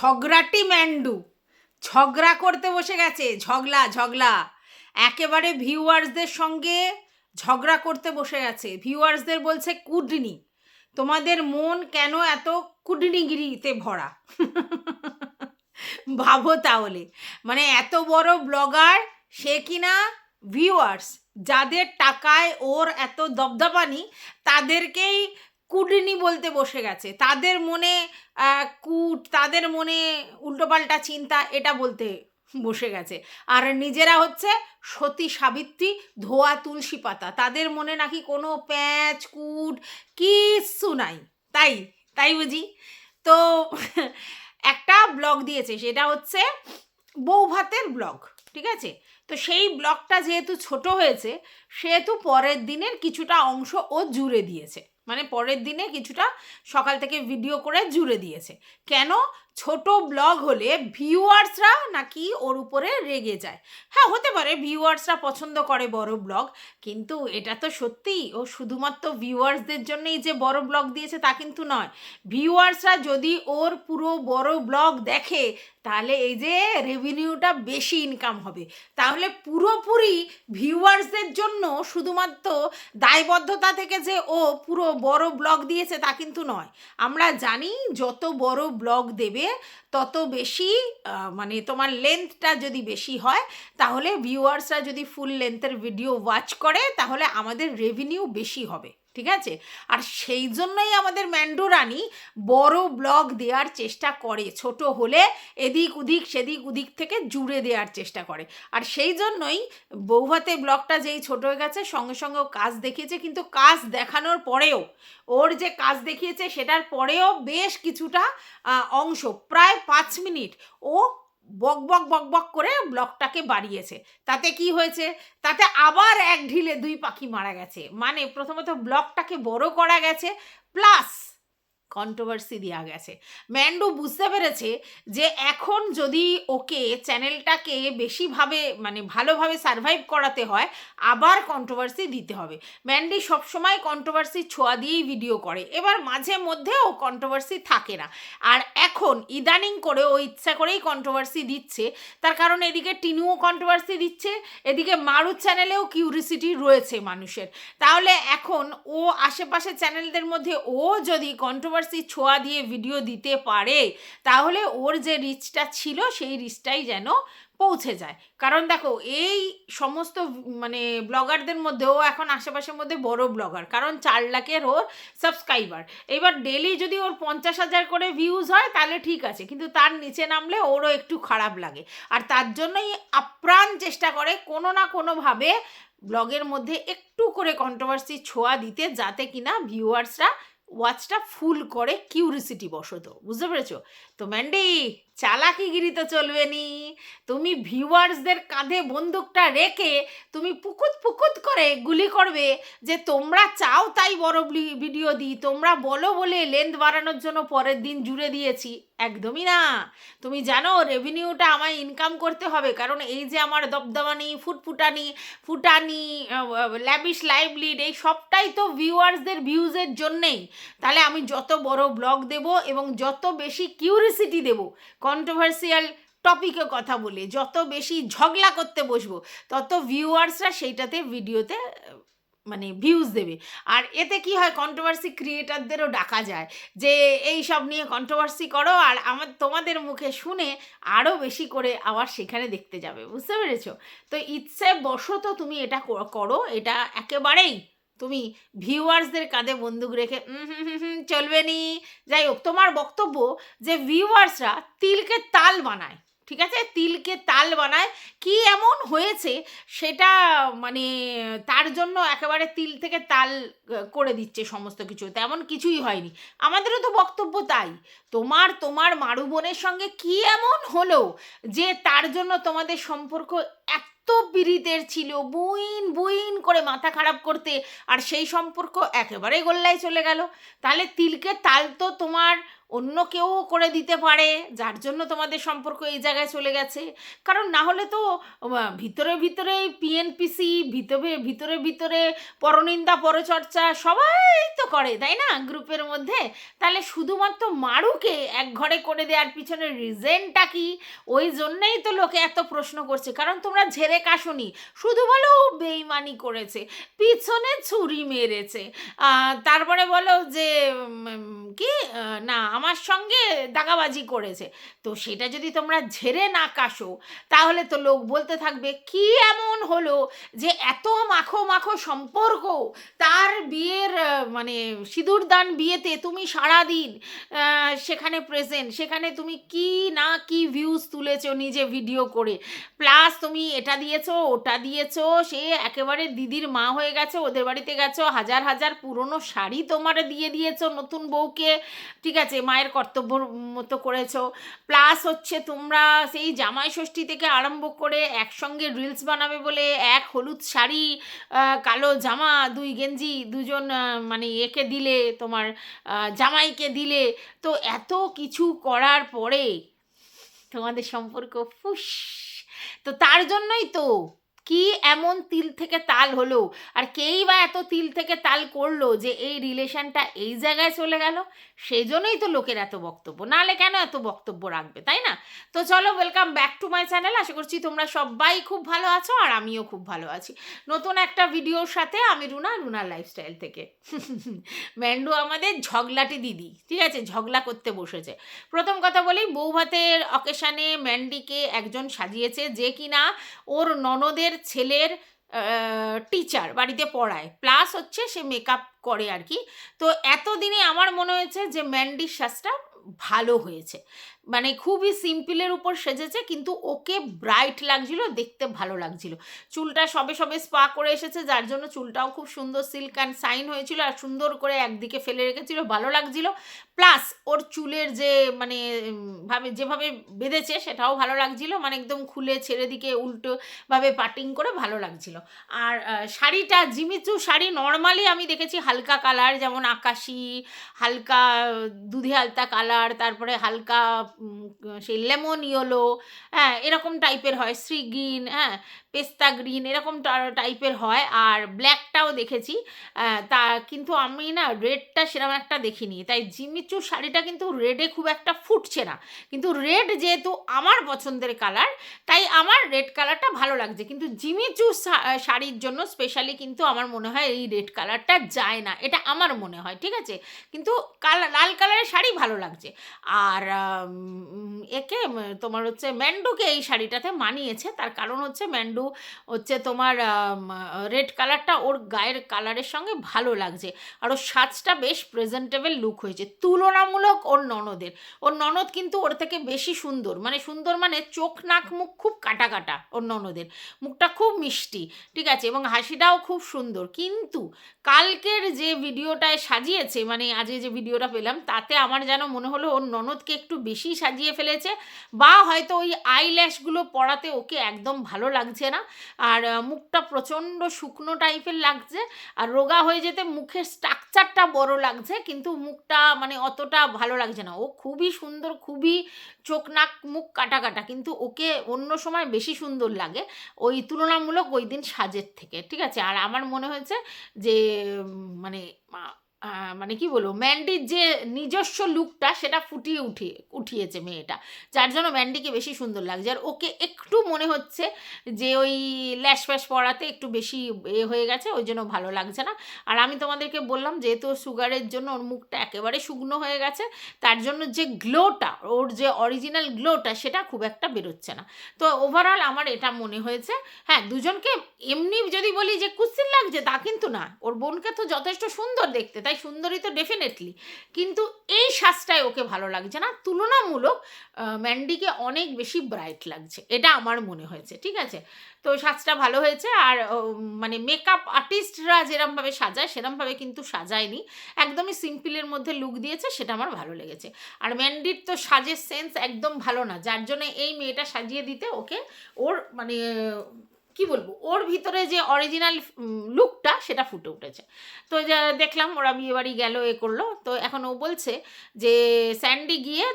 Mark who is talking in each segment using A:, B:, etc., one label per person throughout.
A: ঝগড়াটি ম্যান্ডু। ঝগড়া করতে বসে গেছে ঝগলা ঝগলা একেবারে ভিউয়ার্সদের সঙ্গে ঝগড়া করতে বসে গেছে। ভিউয়ার্সদের বলছে, কুডনি, তোমাদের মন কেন এত কুডনিগিরিতে ভরা? ভাবো তাহলে। মানে এত বড় ব্লগার, সে কিনা ভিউয়ার্স, যাদের টাকায় ওর এত দবদবানি, তাদেরকেই কুডনি বলতে বসে গেছে। তাদের মনে কুট, তাদের মনে উল্টোপাল্টা চিন্তা, এটা বলতে বসে গেছে। আর নিজেরা হচ্ছে সতী সাবিত্রী, ধোয়া তুলসী পাতা। তাদের মনে নাকি কোনো প্যাঁচ, কুট কিচ্ছু নাই। তাই তাই বুঝি? তো একটা ব্লগ দিয়েছে, সেটা হচ্ছে বউ ভাতের ব্লগ, ঠিক আছে? তো সেই ব্লগটা যেহেতু ছোট হয়েছে, সেহেতু পরের দিনের কিছুটা অংশ ও জুড়ে দিয়েছে। মানে পরের দিনে কিছুটা সকাল থেকে ভিডিও করে জুড়ে দিয়েছে। কেন? ছোট ব্লগ হলে ভিউয়ার্সরা নাকি ওর উপরে রেগে যায়। হ্যাঁ হতে পারে ভিউয়ার্সরা পছন্দ করে বড় ব্লগ কিন্তু এটা তো সত্যিই ও শুধুমাত্র ভিউয়ার্সদের জন্যই যে বড় ব্লগ দিয়েছে তা কিন্তু নয়। ভিউয়ার্সরা যদি ওর পুরো বড় ব্লগ দেখে তাহলে এই যে রেভিনিউটা বেশি ইনকাম হবে। তাহলে পুরোপুরি ভিউয়ার্সদের জন্য শুধুমাত্র দায়বদ্ধতা থেকে যে ও পুরো বড় ব্লগ দিয়েছে তা কিন্তু নয়। আমরা জানি যত বড় ব্লগ দেবে, তত বেশি মানে তোমার লেন্থটা যদি বেশি হয়, তাহলে ভিউয়ার্সরা যদি ফুল লেন্থের ভিডিও ওয়াচ করে, তাহলে আমাদের রেভিনিউ বেশি হবে। ঠিক আছে? আর সেই জন্যই আমাদের ম্যান্ডো রানী বড় ব্লগ দেওয়ার চেষ্টা করে, ছোট হলে এদিক ওদিক সেদিক ওদিক থেকে জুড়ে দেওয়ার চেষ্টা করে। আর সেই জন্যই বৌভাতে ব্লগটা যেই ছোট হয়ে গেছে, সঙ্গে সঙ্গে কাজ দেখিয়েছে, কিন্তু কাজ দেখানোর পরেও, ওর যে কাজ দেখিয়েছে সেটার পরেও বেশ কিছুটা অংশ, প্রায় পাঁচ মিনিট ও বক বক বক বক করে ব্লকটাকে বাড়িয়েছে। তাতে কি হয়েছে? তাতে আবার এক ঢিলে দুই পাখি মারা গেছে। মানে প্রথমত ব্লকটাকে বড় করা গেছে, প্লাস কন্ট্রোভার্সি দেওয়া গেছে। ম্যান্ডু বুঝতে পেরেছে যে এখন যদি ওকে চ্যানেলটাকে বেশিভাবে মানে ভালোভাবে সার্ভাইভ করাতে হয়, আবার কন্ট্রোভার্সি দিতে হবে। ম্যান্ডি সবসময় কন্ট্রোভার্সি ছোঁয়া দিয়েই ভিডিও করে। এবার মাঝে মধ্যেও কন্ট্রোভার্সি থাকে না। আর এখন ইদানিং করে ও ইচ্ছা করেই কন্ট্রোভার্সি দিচ্ছে। তার কারণ এদিকে টিনুও কন্ট্রোভার্সি দিচ্ছে, এদিকে মারুত চ্যানেলেও কিউরিসিটি রয়েছে মানুষের। তাহলে এখন ও আশেপাশে চ্যানেলদের মধ্যে ও যদি কন্ট্রোভার্সি ছোঁয়া দিয়ে ভিডিও দিতে পারে, তাহলে ওর যে রিচটা ছিল, সেই রিচটাই যেন পৌঁছে যায়। কারণ দেখো, এই সমস্ত মানে ব্লগারদের মধ্যে ও এখন আশেপাশের মধ্যে বড় ব্লগার কারণ চার লাখের ওর সাবস্ক্রাইবার এবার ডেলি যদি ওর পঞ্চাশ হাজার করে ভিউজ হয়, তাহলে ঠিক আছে, কিন্তু তার নিচে নামলে ওরও একটু খারাপ লাগে। আর তার জন্যই আপ্রাণ চেষ্টা করে কোনো না কোনোভাবে ব্লগের মধ্যে একটু করে কন্ট্রোভার্সি ছোঁয়া দিতে, যাতে কিনা ভিউয়ার্সরা ওয়াচটা ফুল করে কিউরিসিটি বসত বুঝতে পেরেছ? তো ম্যান্ডি চালাকিগিরি তো চলবে নি। তুমি ভিউয়ার্সদের কাঁধে বন্দুকটা রেখে তুমি পুকুত পুকুত করে গুলি করবে। যে তোমরা চাও তাই বড় ভিডিও দিই। তোমরা বলো বলে লেন্থ বাড়ানোর জন্য পরের দিন জুড়ে দিয়েছি। একদমই না। তুমি জানো রেভিনিউটা আমায় ইনকাম করতে হবে। কারণ এই যে আমার দবদবানি, ফুটফুটানি, ফুটানি ল্যাবিশ লাইভলিড এই সবটাই তো ভিউয়ার্সদের ভিউজের জন্যেই। তাহলে আমি যত বড় ব্লগ দেব এবং যত বেশি কিউরিসিটি দেব। কন্ট্রোভার্সিয়াল টপিকে কথা বলে, যত বেশি ঝগড়া করতে বসবো, তত ভিউয়ার্সরা সেইটাতে ভিডিওতে মানে ভিউজ দেবে। আর এতে কি হয় কন্ট্রোভার্সি ক্রিয়েটারদেরও ডাকা যায় যে, এই সব নিয়ে কন্ট্রোভার্সি করো আর আমার, তোমাদের মুখে শুনে আরও বেশি করে আবার সেখানে দেখতে যাবে। বুঝতে পেরেছ? তো ইচ্ছে বশত তুমি এটা করো, এটা একেবারেই তুমি ভিউয়ার্সদের কাঁধে বন্দুক রেখে "উম হুম হুম হুম, চলবে নি। যাই হোক তোমার বক্তব্য যে ভিউয়ার্সরা তিলকে তাল বানায় ঠিক আছে? তিলকে তাল বানায় কি এমন হয়েছে সেটা মানে তার জন্য একেবারে তিল থেকে তাল করে দিচ্ছে সমস্ত কিছু তেমন কিছুই হয়নি। আমাদেরও তো বক্তব্য তাই। তোমার তোমার মারু বোনের সঙ্গে কি এমন হলো যে তার জন্য তোমাদের সম্পর্ক এত পীড়িতের ছিল। বুইন বুইন করে মাথা খারাপ করতে। আর সেই সম্পর্ক একেবারেই গোল্লায় চলে গেল। তাহলে তিলকে তাল তো তোমার অন্য কেউ করে দিতে পারে, যার জন্য তোমাদের সম্পর্ক এই জায়গায় চলে গেছে। কারণ না হলে তো ভিতরে ভিতরে পিএনপিসি ভিতরে ভিতরে ভিতরে পরনিন্দা, পরচর্চা সবাই তো করে, তাই না? গ্রুপের মধ্যে। তাহলে শুধুমাত্র মারুকে এক ঘরে করে দেওয়ার পিছনে রিজেনটা কি? ওই জন্যেই তো লোকে এত প্রশ্ন করছে। কারণ তোমরা ঝেড়ে কাশুনি, শুধু বলো বেইমানি করেছে, পিছনে ছুরি মেরেছে। তারপরে বলো যে কি? না আমার সঙ্গে দাগাবাজি করেছে। তো সেটা যদি তোমরা ঝেড়ে না কাশো, তাহলে তো লোক বলতে থাকবে, কি এমন হলো যে এত মাখো মাখো সম্পর্ক? তার বিয়ের মানে সিঁদুরদান বিয়েতে তুমি সারাদিন সেখানে প্রেজেন্ট সেখানে তুমি কি না কি ভিউজ তুলেছো নিজে ভিডিও করে? প্লাস তুমি এটা দিয়েছ, ওটা দিয়েছ, সে একেবারে দিদির মা হয়ে গেছে, ওদের বাড়িতে গেছো, হাজার হাজার পুরনো শাড়ি তোমার দিয়ে দিয়েছ নতুন বউকে, ঠিক আছে? মায়ের কর্তব্য মতো করেছ। প্লাস হচ্ছে তোমরা সেই জামাই ষষ্ঠী থেকে আরম্ভ করে একসঙ্গে রিলস বানাবে বলে এক হলুদ শাড়ি কালো জামা, দুই গেঞ্জি, দুজন মানে একে দিলে, তোমার জামাইকে দিলে। তো এত কিছু করার পরে তোমাদের সম্পর্ক ফুস। তো তার জন্যই তো কি এমন তিল থেকে তাল হলো? আর কেই বা এত তিল থেকে তাল করল যে এই রিলেশনটা এই জায়গায় চলে গেল? সেই জন্যই তো লোকের এত বক্তব্য। নাহলে কেন এত বক্তব্য রাখবে, তাই না? তো চলো welcome back to my channel আশা করছি তোমরা সবাই খুব ভালো আছো আর আমিও খুব ভালো আছি। নতুন একটা ভিডিওর সাথে আমি রুনা, রুনার লাইফস্টাইল থেকে। ম্যান্ডু আমাদের ঝগলাটি দিদি, ঠিক আছে? ঝগলা করতে বসেছে। প্রথম কথা বলি, বৌভাতের অকেশানে ম্যান্ডিকে একজন সাজিয়েছে যে কিনা ওর ননদের ছেলের টিচার বাড়িতে পড়ায়। প্লাস হচ্ছে সে মেকআপ করে আর কি। তো এতদিনে আমার মনে হয়েছে যে ম্যান্ডির সাজটা ভালো হয়েছে। মানে খুবই সিম্পলের উপর সেজেছে, কিন্তু ওকে ব্রাইট লাগছিল, দেখতে ভালো লাগছিল। চুলটা সবে সবে স্পা করে এসেছে, যার জন্য চুলটাও খুব সুন্দর সিল্ক অ্যান্ড সাইন হয়েছিল আর সুন্দর করে একদিকে ফেলে রেখেছিল, ভালো লাগছিল। প্লাস ওর চুলের যে মানে ভাবে, যেভাবে বেঁধেছে, সেটাও ভালো লাগছিল। মানে একদম খুলে ছেড়ে দিকে উল্টোভাবে পাটিং করে ভালো লাগছিল। আর শাড়িটা, জিমিচু শাড়ি নর্মালি আমি দেখেছি হালকা কালার যেমন আকাশি, হালকা, দুধে আলতা কালার তারপরে হালকা সেই লেমন ইয়েলো হ্যাঁ এরকম টাইপের হয়। শ্রী গ্রিন হ্যাঁ পেস্তা গ্রিন, এরকম টাইপের হয়। আর ব্ল্যাকটাও দেখেছি তা কিন্তু আমি না রেডটা সেরকম একটা দেখিনি। তাই জিমিচু শাড়িটা কিন্তু রেডে খুব একটা ফুটছে না। কিন্তু রেড যেহেতু আমার পছন্দের কালার, তাই আমার রেড কালারটা ভালো লাগছে। কিন্তু জিমিচু শাড়ির জন্য স্পেশালি কিন্তু আমার মনে হয় এই রেড কালারটা যায় না। এটা আমার মনে হয়, ঠিক আছে? কিন্তু কালা, লাল কালারের শাড়ি ভালো লাগছে। আর একে তোমার হচ্ছে ম্যান্ডুকে এই শাড়িটাতে মানিয়েছে। তার কারণ হচ্ছে ম্যান্ডু হচ্ছে তোমার রেড কালারটা ওর গায়ের কালারের সঙ্গে ভালো লাগছে। আর ওর সাজটা বেশ প্রেজেন্টেবল লুক হয়েছে। তুলনামূলক ওর ননদের। ওর ননদ কিন্তু ওর থেকে বেশি সুন্দর। মানে সুন্দর মানে চোখ, নাক, মুখ খুব কাটা কাটা ওর ননদের। মুখটা খুব মিষ্টি, ঠিক আছে? এবং হাসিটাও খুব সুন্দর। কিন্তু কালকের যে ভিডিওটায় সাজিয়েছে মানে আজকে যে ভিডিওটা পেলাম, তাতে আমার যেন মনে হলো ওর ননদকে একটু বেশি সাজিয়ে ফেলেছে বা হয়তো ওই আইল্যাশগুলো পড়াতে ওকে একদম ভালো লাগছে না। আর মুখটা প্রচণ্ড শুকনো টাইপের লাগছে আর রোগা হয়ে যেতে মুখের স্ট্রাকচারটা বড় লাগছে কিন্তু মুখটা মানে অতটা ভালো লাগছে না। ও খুবই সুন্দর, খুবই চোখ নাক মুখ কাটা কাটা কিন্তু ওকে অন্য সময় বেশি সুন্দর লাগে ওই তুলনামূলক ওই দিন সাজের থেকে, ঠিক আছে? আর আমার মনে হয়েছে যে মানে মানে কি বলব ম্যান্ডির যে নিজস্ব লুকটা সেটা ফুটিয়ে উঠিয়ে উঠিয়েছে মেয়েটা। যার জন্য ম্যান্ডিকে বেশি সুন্দর লাগছে। আর ওকে একটু মনে হচ্ছে যে ওই ল্যাশ ফ্যাশ পড়াতে একটু বেশি এ হয়ে গেছে, ওই জন্য ভালো লাগছে না। আর আমি তোমাদেরকে বললাম, যেহেতু সুগারের জন্য ওর মুখটা একেবারে শুকনো হয়ে গেছে, তার জন্য যে গ্লোটা ওর যে অরিজিনাল গ্লোটা সেটা খুব একটা বেরোচ্ছে না। তো ওভারঅল আমার এটা মনে হয়েছে। হ্যাঁ দুজনকে এমনি যদি বলি যে কুৎসিত লাগছে, তা কিন্তু না। ওর বোনকে তো যথেষ্ট সুন্দর দেখতে তাই সুন্দরী তো ডেফিনেটলি কিন্তু এই সাজটায় ওকে ভালো লাগছে না। তুলনামূলক ম্যান্ডিকে অনেক বেশি ব্রাইট লাগছে। এটা আমার মনে হয়েছে, ঠিক আছে? তো সাজটা ভালো হয়েছে আর মানে মেকআপ আর্টিস্টরা যেরমভাবে সাজায়, সেরমভাবে কিন্তু সাজায়নি। একদমই সিম্পলের মধ্যে লুক দিয়েছে, সেটা আমার ভালো লেগেছে। আর ম্যান্ডির তো সাজের সেন্স একদম ভালো না। যার জন্য এই মেয়েটা সাজিয়ে দিতে ওকে ওর মানে কি বলব? ওর ভিতরে যে অরিজিনাল লুকটা সেটা ফুটে উঠেছে। তো দেখলাম ওরা বিয়ে বাড়ি গেল, এ করল। তো এখন ও বলছে যে স্যান্ডি গিয়ে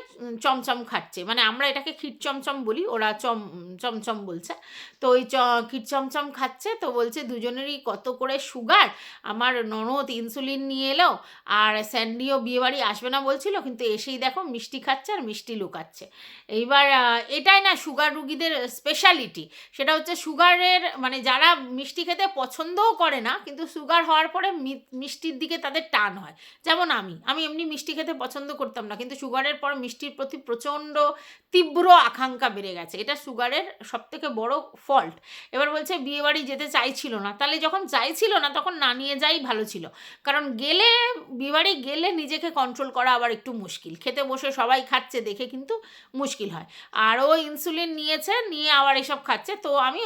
A: চমচম খাচ্ছে। মানে আমরা এটাকে ক্ষীর চমচম বলি, ওরা চম, চমচম বলছে। তো ওই চ ক্ষীর চমচম খাচ্ছে, তো বলছে, দুজনেরই কত করে সুগার আমার ননদ ইনসুলিন নিয়ে এলো, আর স্যান্ডিও বিয়ে বাড়ি আসবে না বলছিল, কিন্তু এসেই দেখো মিষ্টি খাচ্ছে আর মিষ্টি লুকাচ্ছে। এইবার এটাই না সুগার রুগীদের স্পেশালিটি সেটা হচ্ছে সুগারের মানে যারা মিষ্টি খেতে পছন্দও করে না, কিন্তু সুগার হওয়ার পরে মিষ্টির দিকে তাদের টান হয়। যেমন আমি আমি এমনি মিষ্টি খেতে পছন্দ করতাম না, কিন্তু সুগারের পর মিষ্টির প্রতি প্রচণ্ড তীব্র আকাঙ্ক্ষা বেড়ে গেছে। এটা সুগারের সবথেকে বড় ফল্ট এবার বলছে বিয়ে বাড়ি যেতে চাইছিল না। তাহলে যখন চাইছিল না, তখন না নিয়ে যাই ভালো ছিল। কারণ গেলে বিয়ে বাড়ি গেলে নিজেকে কন্ট্রোল করা আবার একটু মুশকিল। খেতে বসে সবাই খাচ্ছে দেখে কিন্তু মুশকিল হয়। আর ও ইনসুলিন নিয়েছে, নিয়ে আবার এসব খাচ্ছে। তো আমি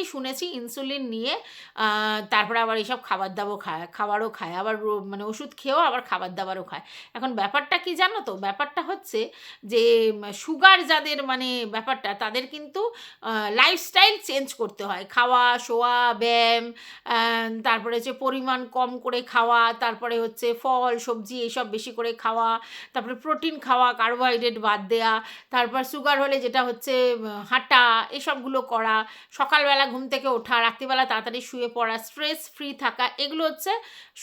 A: অনেককেই শুনেছি ইনসুলিন নিয়ে তারপরে আবার এইসব খাবার দাবার খায়, খাবারও খায়, আবার মানে ওষুধ খেয়েও আবার খাবার দাবারও খায়। এখন ব্যাপারটা কি জানো তো? ব্যাপারটা হচ্ছে যে সুগার যাদের মানে ব্যাপারটা, তাদের কিন্তু লাইফস্টাইল চেঞ্জ করতে হয়। খাওয়া, শোয়া, ব্যায়াম তারপরে হচ্ছে পরিমাণ কম করে খাওয়া, তারপরে হচ্ছে ফল, সবজি এইসব বেশি করে খাওয়া, তারপরে প্রোটিন খাওয়া কার্বোহাইড্রেট বাদ দেয়া, তারপর সুগার হলে যেটা হচ্ছে হাঁটা, এসবগুলো করা, সকালবেলা ঘুম থেকে ওঠা, রাত্রিবেলা তাড়াতাড়ি শুয়ে পড়া স্ট্রেস ফ্রি থাকা, এগুলো হচ্ছে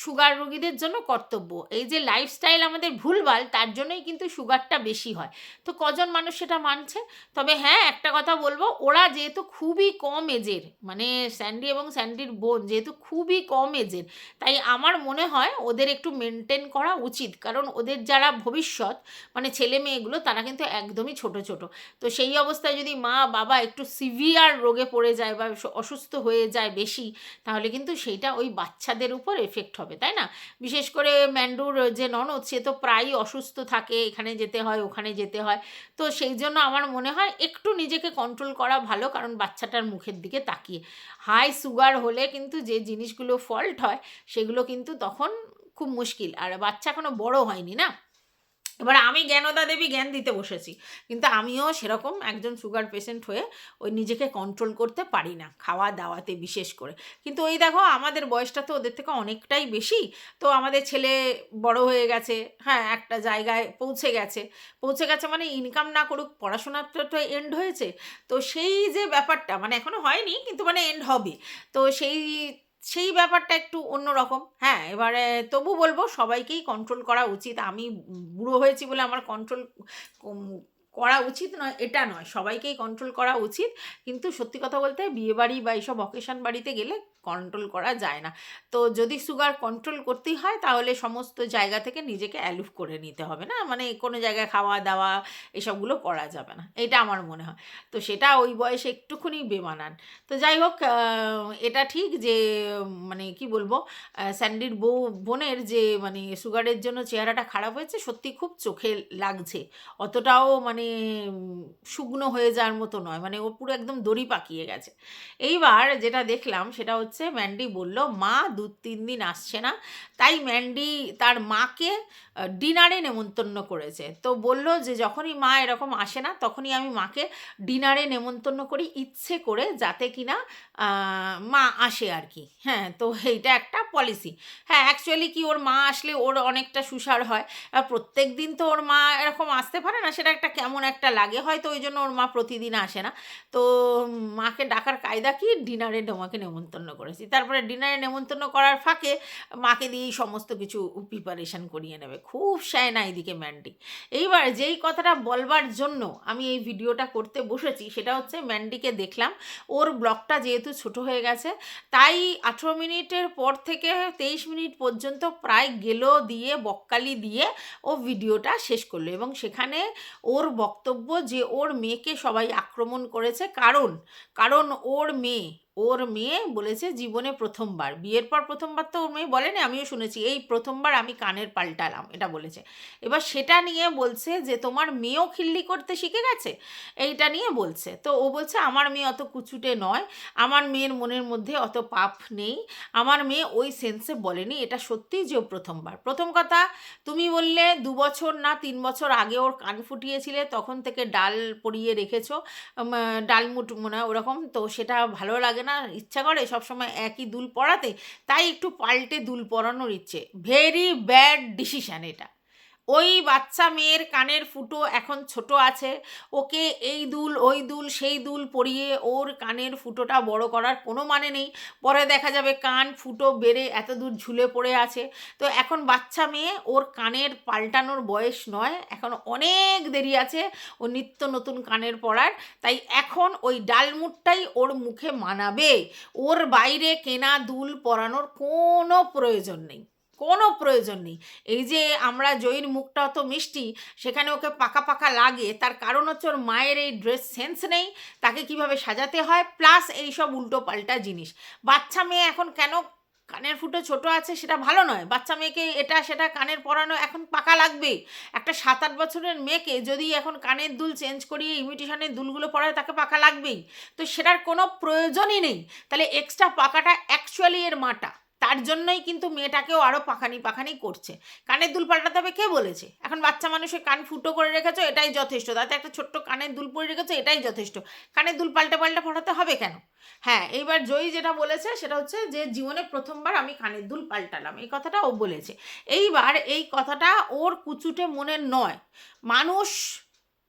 A: সুগার রোগীদের জন্য কর্তব্য। এই যে লাইফস্টাইল আমাদের ভুলভাল, তার জন্যই কিন্তু সুগারটা বেশি হয়। তো কজন মানুষ সেটা মানছে? তবে হ্যাঁ একটা কথা বলব, ওরা যেহেতু খুবই কম এজের মানে স্যান্ডি এবং স্যান্ডির বোন যেহেতু খুবই কম এজের তাই আমার মনে হয় ওদের একটু মেনটেন করা উচিত। কারণ ওদের যারা ভবিষ্যৎ মানে ছেলে মেয়েগুলো, তারা কিন্তু একদমই ছোট ছোট। তো সেই অবস্থায় যদি মা বাবা একটু সিভিয়ার রোগে পড়ে যায় বা অসুস্থ হয়ে যায় বেশি, তাহলে কিন্তু সেইটা ওই বাচ্চাদের উপর এফেক্ট হবে, তাই না? বিশেষ করে ম্যান্ডুর যে ননদ, সে তো প্রায়ই অসুস্থ থাকে, এখানে যেতে হয়, ওখানে যেতে হয়। তো সেই জন্য আমার মনে হয় একটু নিজেকে কন্ট্রোল করা ভালো, কারণ বাচ্চাটার মুখের দিকে তাকিয়ে। হাই সুগার হলে কিন্তু যে জিনিসগুলো ফল্ট হয়, সেগুলো কিন্তু তখন খুব মুশকিল। আর বাচ্চা এখনও বড় হয়নি না? এবার আমি জ্ঞানদা দেবী জ্ঞান দিতে বসেছি। কিন্তু আমিও সেরকম একজন সুগার পেশেন্ট হয়ে ওই নিজেকে কন্ট্রোল করতে পারি না, খাওয়া দাওয়াতে বিশেষ করে। কিন্তু ওই দেখো আমাদের বয়সটা তো ওদের থেকে অনেকটাই বেশি, তো আমাদের ছেলে বড় হয়ে গেছে হ্যাঁ একটা জায়গায় পৌঁছে গেছে। পৌঁছে গেছে মানে ইনকাম না করুক, পড়াশোনার তো তো এন্ড হয়েছে। তো সেই যে ব্যাপারটা মানে এখনও হয়নি, কিন্তু মানে এন্ড হবে। তো সেই সেই ব্যাপারটা একটু অন্যরকম। হ্যাঁ এবারে তবু বলব সবাইকেই কন্ট্রোল করা উচিত। আমি বুড়ো হয়েছি বলে আমার কন্ট্রোল করা উচিত নয়, এটা নয়। সবাইকেই কন্ট্রোল করা উচিত। কিন্তু সত্যি কথা বলতে বিয়ে বাড়ি বা এইসব অকেশন বাড়িতে গেলে কন্ট্রোল করা যায় না। তো যদি সুগার কন্ট্রোল করতেই হয়, তাহলে সমস্ত জায়গা থেকে নিজেকে অ্যালুভ করে নিতে হবে না? মানে কোনো জায়গায় খাওয়া দাওয়া এসবগুলো করা যাবে না। এটা আমার মনে হয়। তো সেটা ওই বয়সে একটুখানি বেমানান। তো যাই হোক এটা ঠিক যে মানে কি বলব স্যান্ডির বউ, বোনের যে মানে সুগারের জন্য চেহারাটা খারাপ হয়েছে, সত্যি খুব চোখে লাগছে। অতটাও মানে শুকনো হয়ে যাওয়ার মতো নয়। মানে ও পুরো একদম দড়ি পাকিয়ে গেছে। এইবার যেটা দেখলাম, সেটা হচ্ছে ম্যান্ডি বলল, মা, দু তিন দিন আসছে না। তাই ম্যান্ডি তার মাকে ডিনারে নেমন্তন্ন করেছে। তো বলল যে, যখনই মা এরকম আসে না, তখনই আমি মাকে ডিনারে নেমন্তন্ন করি, ইচ্ছে করে, যাতে কিনা মা আসে আর কি। হ্যাঁ তো এইটা একটা পলিসি হ্যাঁ অ্যাকচুয়ালি কি ওর মা আসলে ওর অনেকটা সুসার হয়। আর প্রত্যেক দিন তো ওর মা এরকম আসতে পারে না, সেটা একটা কেমন একটা লাগে, হয়তো ওই জন্য ওর মা প্রতিদিন আসে না। তো মাকে ডাকার কায়দা কি? ডিনারে মাকে নেমন্তন্ন করেছি। তারপরে ডিনারে নেমন্তন্ন করার ফাঁকে মাকে দিয়েই সমস্ত কিছু প্রিপারেশন করিয়ে নেবে। খুব না এদিকে ম্যান্ডি। এইবার যেই কথাটা বলবার জন্য আমি এই ভিডিওটা করতে বসেছি, সেটা হচ্ছে ম্যান্ডিকে দেখলাম, ওর ব্লগটা যেহেতু ছোট হয়ে গেছে, তাই আঠেরো মিনিটের পর থেকে তেইশ মিনিট পর্যন্ত প্রায় গেলো দিয়ে বককালি দিয়ে ও ভিডিওটা শেষ করল। এবং সেখানে ওর বক্তব্য যে ওর মেয়েকে সবাই আক্রমণ করেছে, কারণ কারণ ওর মেয়ে ওর মেয়ে বলেছে জীবনে প্রথমবার। বিয়ের পর প্রথমবার তো ওর মেয়ে বলেনি, আমিও শুনেছি, এই প্রথমবার আমি কানের পাল্টালাম, এটা বলেছে। এবার সেটা নিয়ে বলছে যে, তোমার মেয়েও খিল্লি করতে শিখে গেছে? এইটা নিয়ে বলছে। তো ও বলছে, আমার মেয়ে অত কুচুটে নয়, আমার মেয়ের মনের মধ্যে অত পাপ নেই, আমার মেয়ে ওই সেন্সে বলেনি, এটা সত্যিই যে প্রথমবার। প্রথম কথা, তুমি বললে দু বছর না তিন বছর আগে ওর কান ফুটিয়েছিলে, তখন থেকে ডাল পরিয়ে রেখেছো ডালমুট মনে ওরকম, তো সেটা ভালো লাগে না, ইচ্ছা করে সবসময় একই দুল পড়াতে তাই একটু পাল্টে দুল পরানোর ইচ্ছে। ভেরি ব্যাড ডিসিশান এটা। ওই বাচ্চা মেয়ের কানের ফুটো এখন ছোট আছে। ওকে এই দুল, ওই দুল, সেই দুল পরিয়ে ওর কানের ফুটোটা বড় করার কোনো মানে নেই। পরে দেখা যাবে কান ফুটো বেড়ে এত দূর ঝুলে পড়ে আছে। তো এখন বাচ্চা মেয়ে ওর কানের পাল্টানোর বয়স নয়, এখন অনেক দেরি আছে ও নিত্য নতুন কানের পরার। তাই এখন ওই ডালমুটটাই ওর মুখে মানাবে। ওর বাইরে কেনা দুল পরানোর কোনো প্রয়োজন নেই। কোনো প্রয়োজন নেই। এই যে আমরা জয়ীর মুখটা অত মিষ্টি, সেখানে ওকে পাকা পাকা লাগে, তার কারণ হচ্ছে ওর মায়ের এই ড্রেস সেন্স নেই, তাকে কীভাবে সাজাতে হয় প্লাস এই সব উল্টো পাল্টা জিনিস। বাচ্চা মেয়ে এখন কেন কানের ফুটো ছোট আছে সেটা ভালো নয়। বাচ্চা মেয়েকে এটা সেটা কানের পরানো এখন পাকা লাগবে। একটা সাত আট বছরের মেয়েকে যদি এখন কানের দুল চেঞ্জ করিয়ে ইমিটেশনের দুলগুলো পরায় তাকে পাকা লাগবেই। তো সেটার কোনো প্রয়োজনই নেই। তাহলে এক্সট্রা পাকাটা অ্যাকচুয়ালি এর মাটা। তার জন্যই কিন্তু মেয়েটাকেও আরও পাখানি পাখানি করছে। কানের দুল পাল্টাতে হবে কে বলেছে? এখন বাচ্চা মানুষের কান ফুটো করে রেখেছো, এটাই যথেষ্ট। তাতে একটা ছোট্ট কানের দুল পরে রেখেছো, এটাই যথেষ্ট। কানের দুল পাল্টা পাল্টা পড়াতে হবে কেন? হ্যাঁ এইবার জয়ী যেটা বলেছে সেটা হচ্ছে যে, জীবনে প্রথমবার আমি কানের দুল পাল্টালাম। এই কথাটা ও বলেছে। এইবার এই কথাটা ওর কুচুটে মনে নয়। মানুষ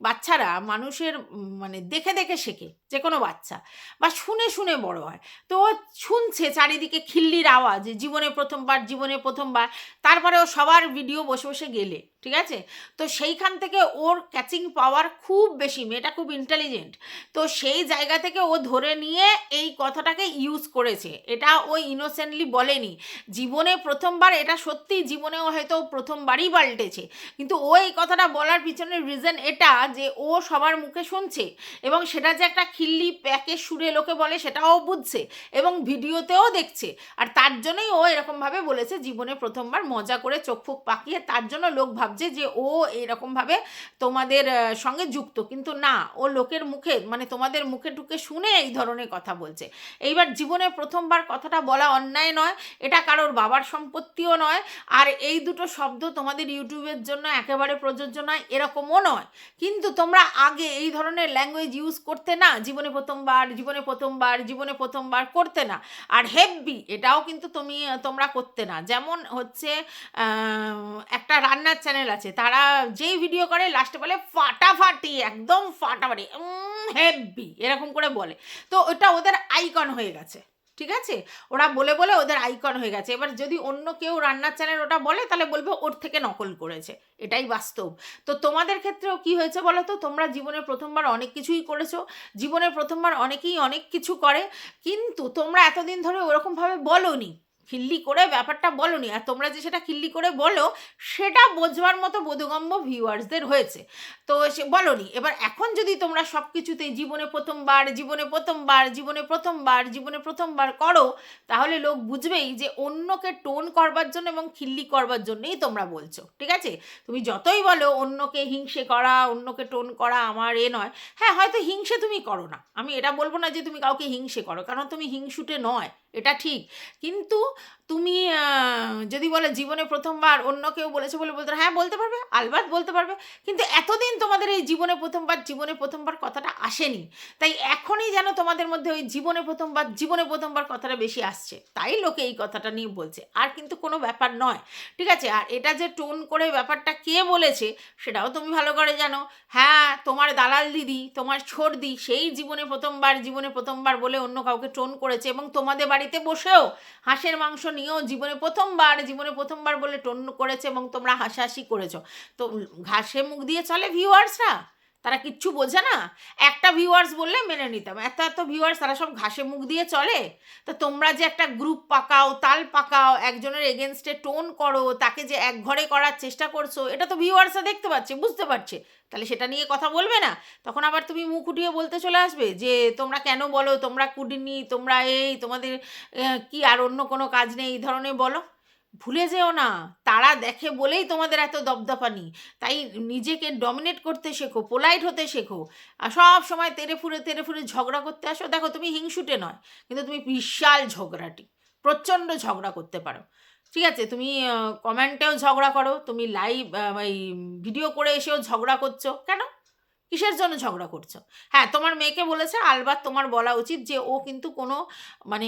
A: বাচ্চারা মানুষের মানে দেখে দেখে শেখে যে কোনো বাচ্চা। বা শুনে শুনে বড় হয়। তো ও শুনছে চারিদিকে খিল্লির আওয়াজ জীবনে প্রথমবার জীবনে প্রথমবার তারপরে ও সবার ভিডিও বসে বসে গেলে। ঠিক আছে? তো সেইখান থেকে ওর ক্যাচিং পাওয়ার খুব বেশি, মেয়েটা খুব ইন্টেলিজেন্ট তো সেই জায়গা থেকে ও ধরে নিয়ে এই কথাটাকে ইউজ করেছে। এটা ও ইনোসেন্টলি বলেনি। জীবনে প্রথমবার, এটা সত্যি জীবনেও হয়তো প্রথমবারই পাল্টেছে। কিন্তু ও এই কথাটা বলার পিছনের রিজন এটা যে ও সবার মুখে শুনছে এবং সেটা যে একটা খিল্লি প্যাকে সুরে লোকে বলে সেটাও বুঝছে এবং ভিডিওতেও দেখছে। আর তার জন্যই ও এরকমভাবে বলেছে, জীবনে প্রথমবার মজা করে চোখ ফুক পাকিয়ে তার জন্য লোক ভাবছে যে ও এরকমভাবে তোমাদের সঙ্গে যুক্ত। কিন্তু না, ও লোকের মুখে মানে তোমাদের মুখে টুকে শুনে এই ধরনের কথা বলছে। এইবার জীবনে প্রথমবার কথাটা বলা অন্যায় নয়, এটা কারোর বাবার সম্পত্তিও নয়, আর এই দুটো শব্দ তোমাদের ইউটিউবের জন্য একেবারে প্রযোজ্য নয়, এরকমও নয়। কিন্তু তোমরা আগে এই ধরনের ল্যাঙ্গুয়েজ ইউজ করতে না, জীবনে প্রথমবার জীবনে প্রথমবার জীবনে প্রথমবার করতে না। আর হেভি এটাও কিন্তু তুমি, তোমরা করতে না। যেমন হচ্ছে একটা রান্নার চ্যানেল আছে। তারা যেই ভিডিও করে লাস্টে বলে, ফাটাফাটি, একদম ফাটাফাটি হেভি এরকম করে বলে। তো ওটা ওদের আইকন হয়ে গেছে, ঠিক আছে? ওরা বলে বলে ওদের আইকন হয়ে গেছে। এবার যদি অন্য কেউ রান্নার চ্যানেল ওটা বলে, তাহলে বলবে ওর থেকে নকল করেছে। এটাই বাস্তব। তো তোমাদের ক্ষেত্রেও কি হয়েছে বলো তো? তোমরা জীবনে প্রথমবার অনেক কিছুই করেছ। জীবনে প্রথমবার অনেকেই অনেক কিছু করে। কিন্তু তোমরা এতদিন ধরে ওরকমভাবে বলনি। খিল্লি করে ব্যাপারটা বলনি। আর তোমরা যে সেটা খিল্লি করে বলো, সেটা বোঝবার মতো বোধগম্য ভিউয়ার্সদের হয়েছে। তো সে বলনি, এবার এখন যদি তোমরা সব কিছুতেই জীবনে প্রথমবার জীবনে প্রথমবার জীবনে প্রথমবার জীবনে প্রথমবার করো, তাহলে লোক বুঝবেই যে অন্যকে টোন করবার জন্য এবং খিল্লি করবার জন্যই তোমরা বলছো, ঠিক আছে? তুমি যতই বলো, অন্যকে হিংসে করা, অন্যকে টোন করা আমার এ নয়। হ্যাঁ হয়তো হিংসে তুমি করো না। আমি এটা বলব না যে তুমি কাউকে হিংসে করো, কারণ তুমি হিংসুটে নয়, এটা ঠিক। কিন্তু তুমি যদি বলে জীবনে প্রথমবার অন্য কেউ বলেছে বলে বলতে হ্যাঁ বলতে পারবে, আলবাত বলতে পারবে, কিন্তু এতদিন তোমাদের এই জীবনে প্রথমবার জীবনে প্রথমবার কথাটা আসেনি। তাই এখনই যেন তোমাদের মধ্যে ওই জীবনে প্রথমবার জীবনে প্রথমবার কথাটা বেশি আসছে। তাই লোকে এই কথাটা নিয়ে বলছে। আর কিন্তু কোনো ব্যাপার নয়, ঠিক আছে? আর এটা যে টোন করে ব্যাপারটা কে বলেছে, সেটাও তুমি ভালো করে জানো। হ্যাঁ তোমার দালাল দিদি, তোমার ছোটদি সেই জীবনে প্রথমবার জীবনে প্রথমবার বলে অন্য কাউকে টোন করেছে এবং তোমাদের বাড়িতে বসেও হাঁসের মাংস নিয়েও জীবনে প্রথমবার জীবনে প্রথমবার বলে টোন করেছে এবং তোমরা হাসাহাসি করেছ। তো ঘাসে মুখ দিয়ে চলে ভিউয়ার্সরা তারা কিচ্ছু বোঝে না। একটা ভিউয়ার্স বললে মেনে নিতাম। এত এত ভিউয়ার্স তারা সব ঘাসে মুখ দিয়ে চলে। তো তোমরা যে একটা গ্রুপ পাকাও, তাল পাকাও, একজনের এগেনস্টে টোন করো, তাকে যে এক ঘরে করার চেষ্টা করছ, এটা তো ভিউয়ার্সরা দেখতে পাচ্ছে, বুঝতে পারছে। তাহলে সেটা নিয়ে কথা বলবে না। তখন আবার তুমি মুখ উঠিয়ে বলতে চলে আসবে যে, তোমরা কেন বলো? তোমরা কুডিনি? তোমরা এই, তোমাদের কি আর অন্য কোনো কাজ নেই? এই ধরনের বলো। ভুলে যেও না। তারা দেখে বলেই তোমাদের এত দপদপানি। তাই নিজেকে ডমিনেট করতে শেখো পোলাইট হতে শেখো। আর সব সময় তেরে ফুরে তেরে ফুরে ঝগড়া করতে আসো। দেখো, তুমি হিংসুটে নয়, কিন্তু তুমি বিশাল ঝগড়াটি, প্রচণ্ড ঝগড়া করতে পারো। ঠিক আছে, তুমি কমেন্টেও ঝগড়া করো, তুমি লাইভ এই ভিডিও করে এসেও ঝগড়া করছ। কেন? কিসের জন্য ঝগড়া করছ? হ্যাঁ তোমার মেয়েকে বলেছে, আলবাত, তোমার বলা উচিত যে ও কিন্তু কোনো মানে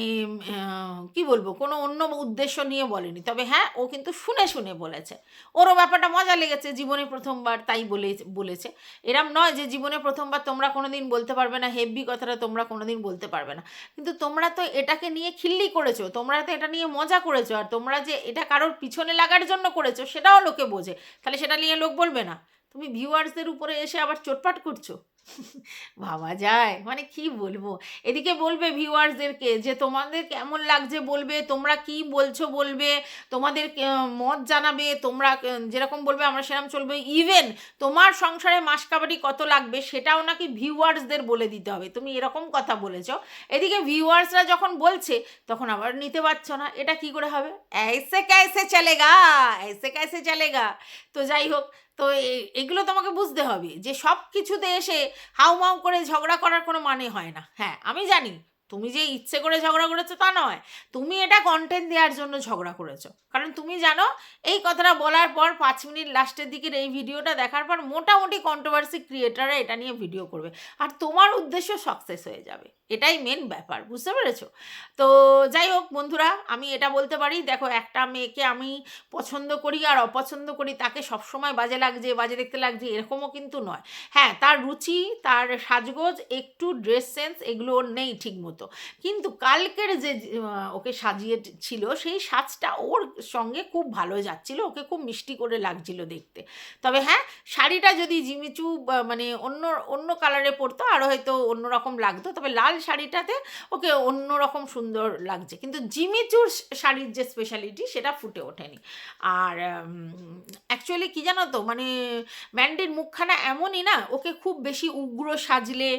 A: কি বলব, কোনো অন্য উদ্দেশ্য নিয়ে বলেনি। তবে হ্যাঁ ও কিন্তু শুনে শুনে বলেছে। ওরও ব্যাপারটা মজা লেগেছে, জীবনে প্রথমবার তাই বলে, বলেছে। এরম নয় যে জীবনে প্রথমবার তোমরা কোনো দিন বলতে পারবে না হেভি কথাটা তোমরা কোনো দিন বলতে পারবে না। কিন্তু তোমরা তো এটাকে নিয়ে খিল্লি করেছ, তোমরা তো এটা নিয়ে মজা করেছ, আর তোমরা যে এটা কারোর পিছনে লাগার জন্য করেছ, সেটাও লোকে বোঝে। তাহলে সেটা নিয়ে লোক বলবে না। তুমি ভিউয়ার্সদের উপরে এসে আবার চোটপাট করছো ভাবা যায় মানে কি বলবো এদিকে বলবে ভিউয়ার্সদেরকে যে তোমাদের কেমন লাগছে বলবে তোমরা কি বলছো বলবে তোমাদের কে- মত জানাবে তোমরা কে- যেরকম বলবে আমরা সেরকম চলবে ইভেন তোমার সংসারে মাস কাবাডি কত লাগবে সেটাও নাকি ভিউয়ার্সদের বলে দিতে হবে তুমি এরকম কথা বলেছো এদিকে ভিউয়ার্সরা যখন বলছে তখন আবার নিতে পারছো না এটা কি করে হবে ऐसे कैसे चलेगा ऐसे कैसे चलेगा তো যাই হোক তো এগুলো তোমাকে বুঝতে হবে যে সব কিছুতে এসে হাউমাউ করে ঝগড়া করার কোনো মানে হয় না। হ্যাঁ আমি জানি তুমি যে ইচ্ছে করে ঝগড়া করেছ তা নয়, তুমি এটা কন্টেন্ট দেওয়ার জন্য ঝগড়া করেছ। কারণ তুমি জানো, এই কথাটা বলার পর পাঁচ মিনিট লাস্টের দিকের এই ভিডিওটা দেখার পর মোটামুটি কন্ট্রোভার্সি ক্রিয়েটাররা এটা নিয়ে ভিডিও করবে। আর তোমার উদ্দেশ্য সাকসেস হয়ে যাবে। এটাই মেন ব্যাপার, বুঝতে পেরেছ? তো যাই হোক বন্ধুরা, আমি এটা বলতে পারি, দেখো একটা মেয়েকে আমি পছন্দ করি আর অপছন্দ করি, তাকে সবসময় বাজে লাগছে, বাজে দেখতে লাগছে, এরকমও কিন্তু নয়। হ্যাঁ তার রুচি, তার সাজগোজ, একটু ড্রেস সেন্স এগুলো ওর নেই ঠিক মতো। কিন্তু কালকের যে ওকে সাজিয়ে ছিল, সেই সাজটা ওর সঙ্গে খুব ভালো যাচ্ছিল, ওকে খুব মিষ্টি করে লাগছিল দেখতে। তবে হ্যাঁ শাড়িটা যদি জিমিচু মানে অন্য অন্য কালারে পরতো আরও হয়তো অন্যরকম লাগতো, তবে লাল শাড়িটাতে ওকে অন্যরকম সুন্দর লাগছে। কিন্তু জিমিচুর শাড়ির যে স্পেশালিটি সেটা ফুটে ওঠেনি। আর অ্যাকচুয়ালি কী জানো তো মানে ম্যান্ডির মুখখানা এমনই না, ওকে খুব বেশি উগ্র সাজলে,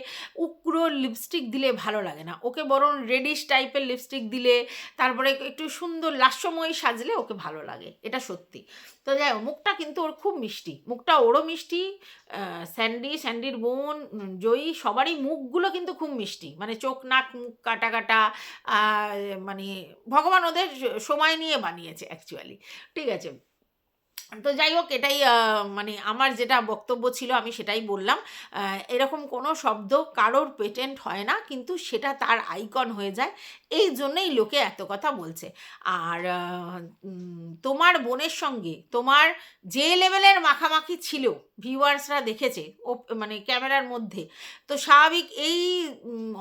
A: উগ্র লিপস্টিক দিলে ভালো লাগে না। ওকে বরং রেডিশ টাইপের লিপস্টিক দিলে, তারপরে একটু সুন্দর লাস্যময়ী সাজলে ওকে ভালো লাগে। এটা সত্যি। তো যাই মুখটা কিন্তু ওর খুব মিষ্টি। মুখটা ওরও মিষ্টি স্যান্ডি স্যান্ডির বোন জয়ী সবারই মুখগুলো কিন্তু খুব মিষ্টি। মানে চোখ, নাক, মুখ কাটা কাটা মানে ভগবান ওদের সময় নিয়ে বানিয়েছে অ্যাকচুয়ালি ঠিক আছে? তো যাই হোক, এটাই মানে আমার যেটা বক্তব্য ছিল আমি সেটাই বললাম। এরকম কোনো শব্দ কারোর পেটেন্ট হয় না, কিন্তু সেটা তার আইকন হয়ে যায়। এই জন্যই লোকে এত কথা বলছে। আর তোমার বোনের সঙ্গে তোমার যে লেভেলের মাখামাখি ছিল ভিউয়ার্সরা দেখেছে, ও মানে ক্যামেরার মধ্যে। তো স্বাভাবিক এই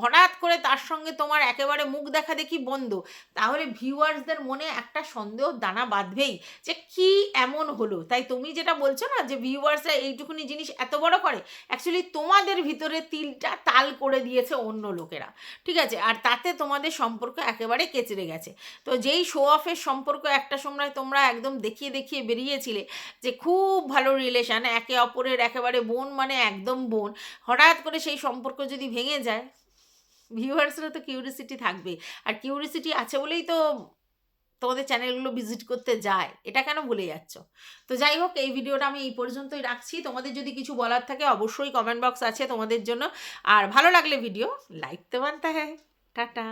A: হঠাৎ করে তার সঙ্গে তোমার একেবারে মুখ দেখা দেখি বন্ধ, তাহলে ভিউয়ার্সদের মনে একটা সন্দেহ দানা বাঁধবেই যে কি এমন হলো? তাই তুমি যেটা বলছো না যে ভিউয়ার্সরা এইটুকুনি জিনিস এত বড় করে অ্যাকচুয়ালি তোমাদের ভিতরে তিলটা তাল করে দিয়েছে অন্য লোকেরা। ঠিক আছে? আর তাতে তোমাদের সম্পর্ক একেবারে কেচড়ে গেছে। তো যেই শো অফের সম্পর্ক একটা সময় তোমরা একদম দেখিয়ে দেখিয়ে বেরিয়েছিলে যে খুব ভালো রিলেশন একে অপরের একেবারে বোন মানে একদম বোন। হঠাৎ করে সেই সম্পর্ক যদি ভেঙে যায় ভিউয়ার্সরা তো কিউরিসিটি থাকবে আর কিউরিসিটি আছে বলেই তো তোমাদের চ্যানেলগুলো ভিজিট করতে যায়। এটা কেন ভুলে যাচ্ছ? তো যাই হোক, এই ভিডিওটা আমি এই পর্যন্তই রাখছি। তোমাদের যদি কিছু বলার থাকে অবশ্যই কমেন্ট বক্স আছে তোমাদের জন্য। আর ভালো লাগলে ভিডিও লাইক তো মানতে হ্যাঁ টাটা।